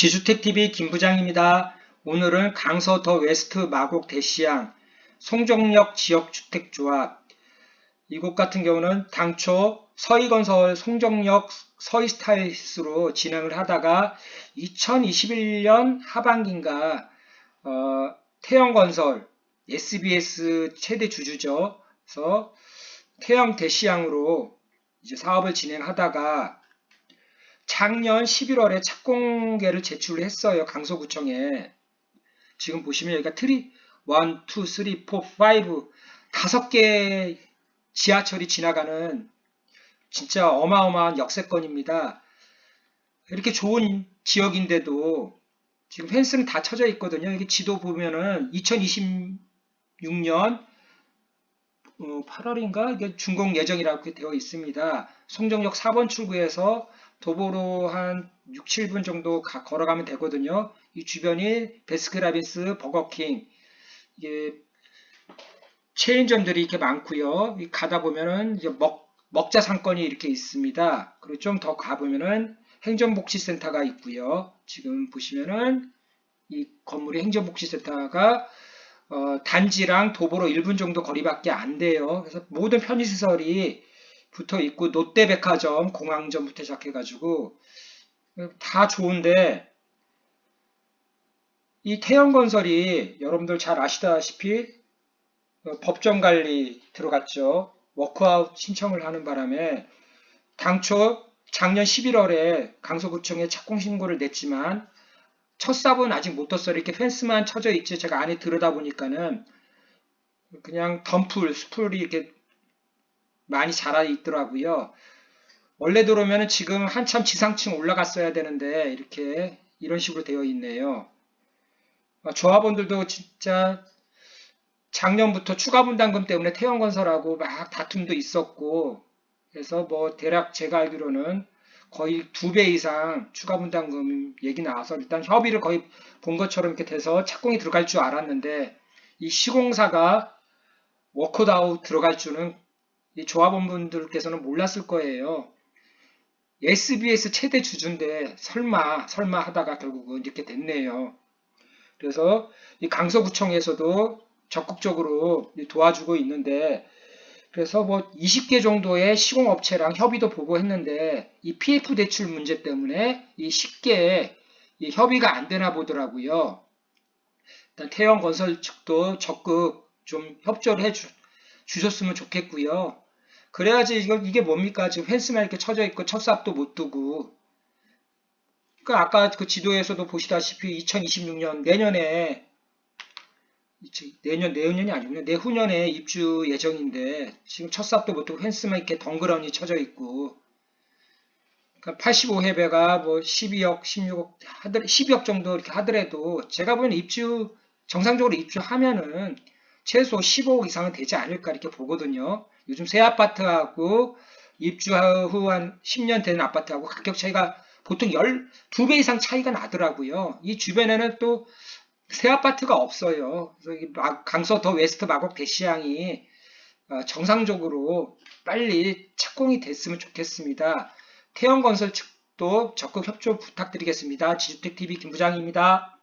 지주택TV 김부장입니다. 오늘은 강서 더 웨스트 마곡 대시양 송정역 지역주택조합 이곳 같은 경우는 당초 서희건설 송정역 서희스타일스로 진행을 하다가 2021년 하반기인가 어, 태영건설 SBS 최대 주주죠. 그래서 태영 대시양으로 이제 사업을 진행하다가 작년 11월에 착공계를 제출을 했어요. 강서구청에. 지금 보시면 여기가 트리 1, 2, 3, 4, 5 다섯 개 지하철이 지나가는 진짜 어마어마한 역세권입니다. 이렇게 좋은 지역인데도 지금 펜스는 다 쳐져 있거든요. 여기 지도 보면은 2026년 8월인가 이게 준공 예정이라고 되어 있습니다. 송정역 4번 출구에서 도보로 한 6, 7분 정도 가- 걸어가면 되거든요. 이 주변이 베스킨라빈스, 버거킹, 이게 체인점들이 이렇게 많고요. 이 가다 보면은 이제 먹, 먹자 상권이 이렇게 있습니다. 그리고 좀 더 가보면은 행정복지센터가 있고요. 지금 보시면은 이 건물이 행정복지센터가 어, 단지랑 도보로 1분 정도 거리밖에 안 돼요. 그래서 모든 편의시설이 붙어 있고 롯데백화점, 공항점부터 시작해가지고 다 좋은데 이 태영건설이 여러분들 잘 아시다시피 어, 법정 관리 들어갔죠. 워크아웃 신청을 하는 바람에 당초 작년 11월에 강서구청에 착공 신고를 냈지만 첫 삽은 아직 못 떴어요. 이렇게 펜스만 쳐져 있지 제가 안에 들여다 보니까는 그냥 덤풀, 수풀이 이렇게 많이 자라 있더라고요. 원래 들어오면 지금 한참 지상층 올라갔어야 되는데 이렇게 이런 식으로 되어 있네요. 아, 조합원들도 진짜 작년부터 추가 분담금 때문에 태형건설하고 막 다툼도 있었고 그래서 뭐 대략 제가 알기로는 거의 두 배 이상 추가 분담금 얘기 나와서 일단 협의를 거의 본 것처럼 이렇게 돼서 착공이 들어갈 줄 알았는데 이 시공사가 워크아웃 들어갈 줄은 이 조합원분들께서는 몰랐을 거예요. SBS 최대 주주인데 설마 설마 하다가 결국은 이렇게 됐네요. 그래서 이 강서구청에서도 적극적으로 도와주고 있는데 그래서 뭐 20개 정도의 시공업체랑 협의도 보고 했는데 이 PF 대출 문제 때문에 이 쉽게 이 협의가 안 되나 보더라고요. 일단 태영건설 측도 적극 좀 협조를 해 주, 주셨으면 좋겠고요. 그래야지 이거 이게 뭡니까? 지금 펜스만 이렇게 쳐져 있고 첫삽도 못 두고. 그러니까 아까 그 지도에서도 보시다시피 2026년 내년에 내년 내년이 아니군요 내후년에 입주 예정인데 지금 첫삽도 못 두고 펜스만 이렇게 덩그러니 쳐져 있고. 그러니까 85회배가 뭐 12억 16억 하더 12억 정도 이렇게 하더라도 제가 보기엔 입주 정상적으로 입주하면은 최소 15억 이상은 되지 않을까 이렇게 보거든요. 요즘 새 아파트하고 입주 후 한 10년 된 아파트하고 가격 차이가 보통 12배 이상 차이가 나더라고요. 이 주변에는 또 새 아파트가 없어요. 그래서 강서 더 웨스트 마곡 대시양이 어, 정상적으로 빨리 착공이 됐으면 좋겠습니다. 태영건설 측도 적극 협조 부탁드리겠습니다. 지주택TV 김부장입니다.